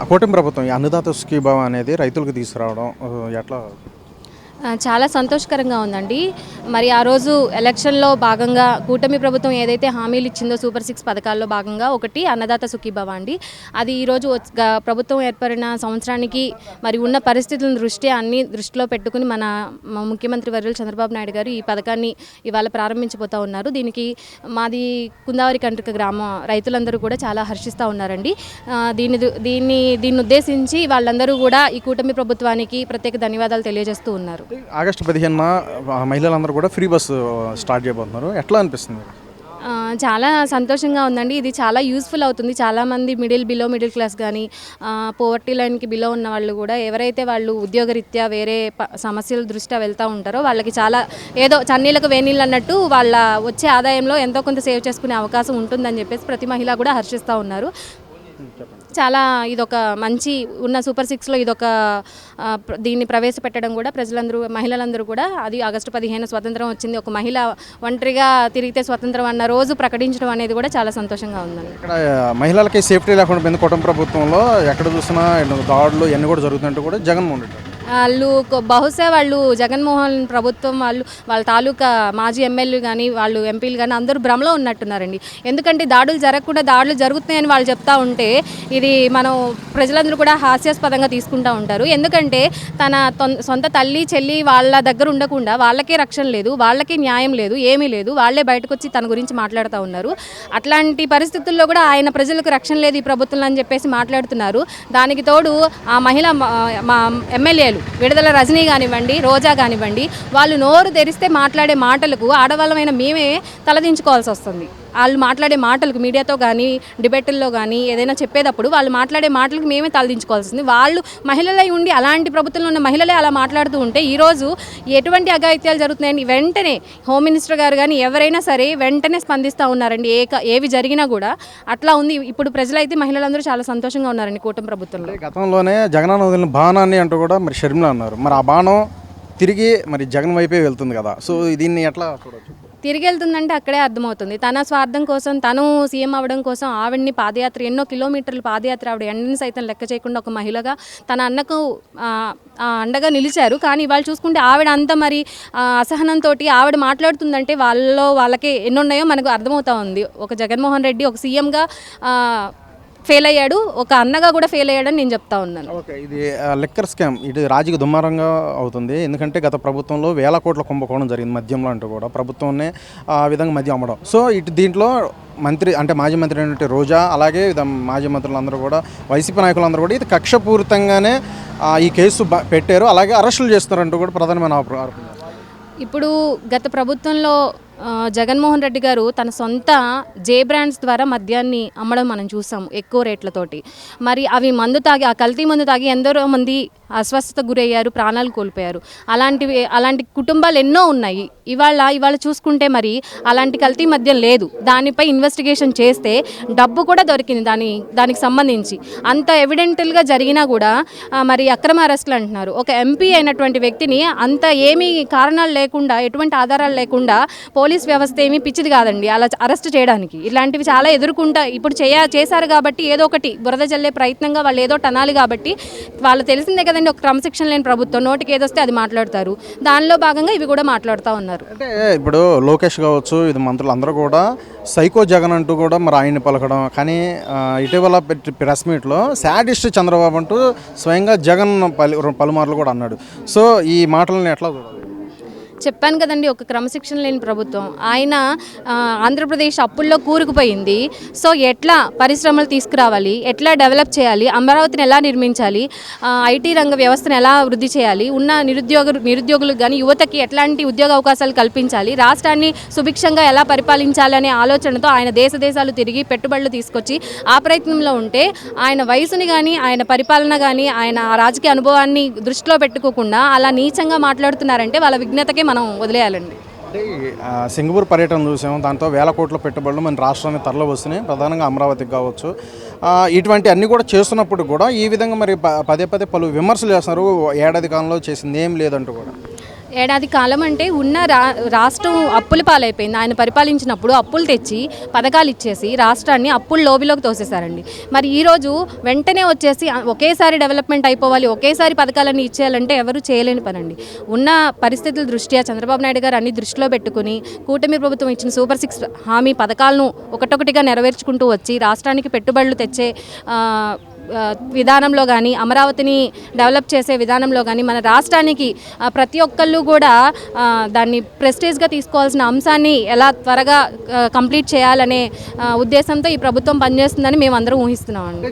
ఆ కూటమి ప్రభుత్వం ఈ అన్నదాత సుఖీభావ అనేది రైతులకు తీసుకురావడం ఎట్లా చాలా సంతోషకరంగా ఉందండి. మరి ఆ రోజు ఎలక్షన్లో భాగంగా కూటమి ప్రభుత్వం ఏదైతే హామీలు ఇచ్చిందో సూపర్ సిక్స్ పథకాల్లో భాగంగా ఒకటి అన్నదాత సుఖీభవ అండి. అది ఈరోజు వచ్- ప్రభుత్వం ఏర్పడిన సంవత్సరానికి మరి ఉన్న పరిస్థితులను దృష్ట్యా అన్ని దృష్టిలో పెట్టుకుని మన ముఖ్యమంత్రి వర్యులు చంద్రబాబు నాయుడు గారు ఈ పథకాన్ని ఇవాళ ప్రారంభించబోతా ఉన్నారు. దీనికి మాది కుందావరి కంట్రిక గ్రామం. రైతులందరూ కూడా చాలా హర్షిస్తూ ఉన్నారండి. దీని దీన్ని దు- దీన్ని దీన్ని ఉద్దేశించి వాళ్ళందరూ కూడా ఈ కూటమి ప్రభుత్వానికి ప్రత్యేక ధన్యవాదాలు తెలియజేస్తూ ఉన్నారు. ఆగస్టు పదిహేనున ఆ, మహిళలందరూ కూడా ఫ్రీ బస్సు స్టార్ట్ చేయబోతున్నారు. ఎట్లా అనిపిస్తుంది? చాలా సంతోషంగా ఉందండి. ఇది చాలా యూస్ఫుల్ అవుతుంది. చాలామంది మిడిల్ బిలో మిడిల్ క్లాస్ కానీ పోవర్టీ లైన్కి బిలో ఉన్న వాళ్ళు కూడా ఎవరైతే వాళ్ళు ఉద్యోగరీత్యా వేరే సమస్యల దృష్ట్యా వెళ్తూ ఉంటారో వాళ్ళకి చాలా ఏదో చన్నీళ్ళకు వేనీళ్ళు అన్నట్టు వాళ్ళ వచ్చే ఆదాయంలో ఎంతో కొంత సేవ్ చేసుకునే అవకాశం ఉంటుందని చెప్పేసి ప్రతి మహిళ కూడా హర్షిస్తూ ఉన్నారు. చాలా ఇదొక మంచి ఉన్న సూపర్ సిక్స్లో ఇదొక దీన్ని ప్రవేశపెట్టడం కూడా ప్రజలందరూ మహిళలందరూ కూడా అది ఆగస్టు పదిహేను స్వతంత్రం వచ్చింది. ఒక మహిళ ఒంటరిగా తిరిగితే స్వతంత్రం అన్న రోజు ప్రకటించడం అనేది కూడా చాలా సంతోషంగా ఉందండి. ఇక్కడ మహిళలకి సేఫ్టీ లేకుండా కుటుంబ ప్రభుత్వంలో. ఎక్కడ చూసినా దాడులు ఇవన్నీ కూడా జరుగుతుంటే కూడా జగన్మోహన్ రెడ్డి వాళ్ళు బహుశా వాళ్ళు జగన్మోహన్ ప్రభుత్వం వాళ్ళు వాళ్ళ తాలూకా మాజీ ఎమ్మెల్యేలు కానీ వాళ్ళు ఎంపీలు కానీ అందరూ భ్రమలో ఉన్నట్టున్నారండి. ఎందుకంటే దాడులు జరగకుండా దాడులు జరుగుతున్నాయని వాళ్ళు చెప్తా ఉంటే ఇది మనం ప్రజలందరూ కూడా హాస్యాస్పదంగా తీసుకుంటూ ఉంటారు. ఎందుకంటే తన సొంత తల్లి చెల్లి వాళ్ళ దగ్గర ఉండకుండా వాళ్ళకే రక్షణ లేదు వాళ్ళకే న్యాయం లేదు ఏమీ లేదు వాళ్ళే బయటకు వచ్చి తన గురించి మాట్లాడుతూ ఉన్నారు. అట్లాంటి పరిస్థితుల్లో కూడా ఆయన ప్రజలకు రక్షణ లేదు ఈ ప్రభుత్వం అని చెప్పేసి మాట్లాడుతున్నారు. దానికి తోడు ఆ మహిళ మా ఎమ్మెల్యేలు విడుదల రజనీ కానివ్వండి రోజా కానివ్వండి వాళ్ళు నోరు తెరిస్తే మాట్లాడే మాటలకు ఆడవాళ్ళమైన మేమే తలదించుకోవాల్సి వస్తుంది. వాళ్ళు మాట్లాడే మాటలకు మీడియాతో కానీ డిబేట్ల్లో కానీ ఏదైనా చెప్పేటప్పుడు వాళ్ళు మాట్లాడే మాటలకు మేమే తలదించుకోవాల్సింది వాళ్ళు మహిళలై ఉండి అలాంటి ప్రభుత్వంలో ఉన్న మహిళలే అలా మాట్లాడుతూ ఉంటే ఈరోజు ఎటువంటి అఘాయిత్యాలు జరుగుతున్నాయని వెంటనే హోమ్ మినిస్టర్ గారు కానీ ఎవరైనా సరే వెంటనే స్పందిస్తూ ఉన్నారండి. ఏ ఏవి జరిగినా కూడా అట్లా ఉంది. ఇప్పుడు ప్రజలైతే మహిళలందరూ చాలా సంతోషంగా ఉన్నారండి కూటమి ప్రభుత్వంలో. గతంలోనే జగనన్న వదిలిన బాణాన్ని అంటూ కూడా మరి షర్మిల అన్నారు. మరి ఆ బాణం తిరిగి మరి జగన్ వైపే వెళ్తుంది కదా. సో దీన్ని ఎట్లా చూడవచ్చు తిరిగి వెళ్తుందంటే అక్కడే అర్థమవుతుంది. తన స్వార్థం కోసం తను సీఎం అవ్వడం కోసం ఆవిడ్ని పాదయాత్ర ఎన్నో కిలోమీటర్లు పాదయాత్ర ఆవిడ ఎండని సైతం లెక్క చేయకుండా ఒక మహిళగా తన అన్నకు అండగా నిలిచారు. కానీ ఇవాళ చూసుకుంటే ఆవిడ అంత మరి అసహనంతో ఆవిడ మాట్లాడుతుందంటే వాళ్ళలో వాళ్ళకి ఎన్నున్నాయో మనకు అర్థమవుతా ఉంది. ఒక జగన్మోహన్ రెడ్డి ఒక సీఎంగా ఫెయిల్ అయ్యాడు ఒక అన్నగా కూడా ఫెయిల్ అయ్యాడని నేను చెప్తా ఉన్నాను. ఓకే ఇది లెక్కర్ స్కామ్. ఇది రాజకీయ దుమారంగా అవుతుంది. ఎందుకంటే గత ప్రభుత్వంలో వేల కోట్ల కుంభకోణం జరిగింది మద్యంలో అంటూ కూడా. ప్రభుత్వంనే ఆ విధంగా మద్యం అమ్మడం. సో ఇటు దీంట్లో మంత్రి అంటే మాజీ మంత్రి అయినటువంటి రోజా అలాగే మాజీ మంత్రులందరూ కూడా వైసీపీ నాయకులందరూ కూడా ఇది కక్షపూరితంగానే ఈ కేసు పెట్టారు. అలాగే అరెస్టులు చేస్తున్నారంటూ కూడా ప్రధానమైన ఇప్పుడు గత ప్రభుత్వంలో జగన్మోహన్ రెడ్డి గారు తన సొంత జే బ్రాండ్స్ ద్వారా మద్యాన్ని అమ్మడం మనం చూసాం ఎక్కువ రేట్లతోటి. మరి అవి మందు తాగి ఆ కల్తీ మందు తాగి ఎందరో మంది అస్వస్థత గురయ్యారు ప్రాణాలు కోల్పోయారు. అలాంటివి అలాంటి కుటుంబాలు ఎన్నో ఉన్నాయి. ఇవాళ ఇవాళ చూసుకుంటే మరి అలాంటి కల్తీ మధ్యం లేదు. దానిపై ఇన్వెస్టిగేషన్ చేస్తే డబ్బు కూడా దొరికింది దాని దానికి సంబంధించి. అంత ఎవిడెంటల్గా జరిగినా కూడా మరి అక్రమ అరెస్టులు అంటున్నారు. ఒక ఎంపీ అయినటువంటి వ్యక్తిని అంత ఏమీ కారణాలు లేకుండా ఎటువంటి ఆధారాలు లేకుండా పోలీస్ వ్యవస్థ ఏమీ పిచ్చిది కాదండి. అలా అరెస్ట్ చేయడానికి. ఇలాంటివి చాలా ఎదుర్కొంటా ఇప్పుడు చేయ చేశారు కాబట్టి ఏదో ఒకటి బురద జల్లే ప్రయత్నంగా వాళ్ళు ఏదో టనాలి కాబట్టి వాళ్ళు తెలిసిందే కదా కదండి ఒక క్రమశిక్షణ లేని ప్రభుత్వం నోటికి ఏదొస్తే అది మాట్లాడతారు. దానిలో భాగంగా ఇవి కూడా మాట్లాడుతూ ఉన్నారు. అంటే ఇప్పుడు లోకేష్ కావచ్చు ఇది మంత్రులు అందరూ కూడా సైకో జగన్ అంటూ కూడా మరి ఆయన్ని పలకడం. కానీ ఇటీవల ప్రెస్ మీట్లో శాడిస్ట్ చంద్రబాబు అంటూ స్వయంగా జగన్ పలు పలుమార్లు కూడా అన్నాడు. సో ఈ మాటలను ఎట్లా చూడాలి? చెప్పాను కదండి ఒక క్రమశిక్షణ లేని ప్రభుత్వం. ఆయన ఆంధ్రప్రదేశ్ అప్పుల్లో కూరుకుపోయింది. సో ఎట్లా పరిశ్రమలు తీసుకురావాలి? ఎట్లా డెవలప్ చేయాలి? అమరావతిని ఎలా నిర్మించాలి? ఐటీ రంగ వ్యవస్థను ఎలా వృద్ధి చేయాలి? ఉన్న నిరుద్యోగ నిరుద్యోగులకు కానీ యువతకి ఎట్లాంటి ఉద్యోగ అవకాశాలు కల్పించాలి? రాష్ట్రాన్ని సుభిక్షంగా ఎలా పరిపాలించాలి అనే ఆలోచనతో ఆయన దేశ దేశాలు తిరిగి పెట్టుబడులు తీసుకొచ్చి ఆ ప్రయత్నంలో ఉంటే ఆయన వయసుని కానీ ఆయన పరిపాలన కానీ ఆయన రాజకీయ అనుభవాన్ని దృష్టిలో పెట్టుకోకుండా అలా నీచంగా మాట్లాడుతున్నారంటే వాళ్ళ విఘ్నతకే మనం వదిలేయాలండి. అంటే సింగపూర్ పర్యటన చూసాము. దాంతో వేల కోట్ల పెట్టుబడులు మన రాష్ట్రానికి తరలి వస్తున్నాయి. ప్రధానంగా అమరావతికి కావచ్చు. ఇటువంటి అన్ని కూడా చేస్తున్నప్పుడు కూడా ఈ విధంగా మరి ప- పదే పదే పలు విమర్శలు చేస్తున్నారు. ఏడాది కాలంలో చేసింది ఏం లేదంటూ కూడా. ఏడాది కాలం అంటే ఉన్న రా రాష్ట్రం అప్పుల పాలైపోయింది. ఆయన పరిపాలించినప్పుడు అప్పులు తెచ్చి పథకాలు ఇచ్చేసి రాష్ట్రాన్ని అప్పుల లోబిలోకి తోసేశారండి. మరి ఈరోజు వెంటనే వచ్చేసి ఒకేసారి డెవలప్మెంట్ అయిపోవాలి ఒకేసారి పథకాలన్నీ ఇచ్చేయాలంటే ఎవరు చేయలేని పనండి. ఉన్న పరిస్థితుల దృష్ట్యా చంద్రబాబు నాయుడు గారు అన్ని దృష్టిలో పెట్టుకుని కూటమి ప్రభుత్వం ఇచ్చిన సూపర్ సిక్స్ హామీ పథకాలను ఒకటొకటిగా నెరవేర్చుకుంటూ వచ్చి రాష్ట్రానికి పెట్టుబడులు తెచ్చే విధానంలో కానీ అమరావతిని డెవలప్ చేసే విధానంలో కానీ మన రాష్ట్రానికి ప్రతి ఒక్కళ్ళు కూడా దాన్ని ప్రెస్టేజ్గా తీసుకోవాల్సిన అంశాన్ని ఎలా త్వరగా కంప్లీట్ చేయాలనే ఉద్దేశంతో ఈ ప్రభుత్వం పనిచేస్తుందని మేము అందరం ఊహిస్తున్నామండి.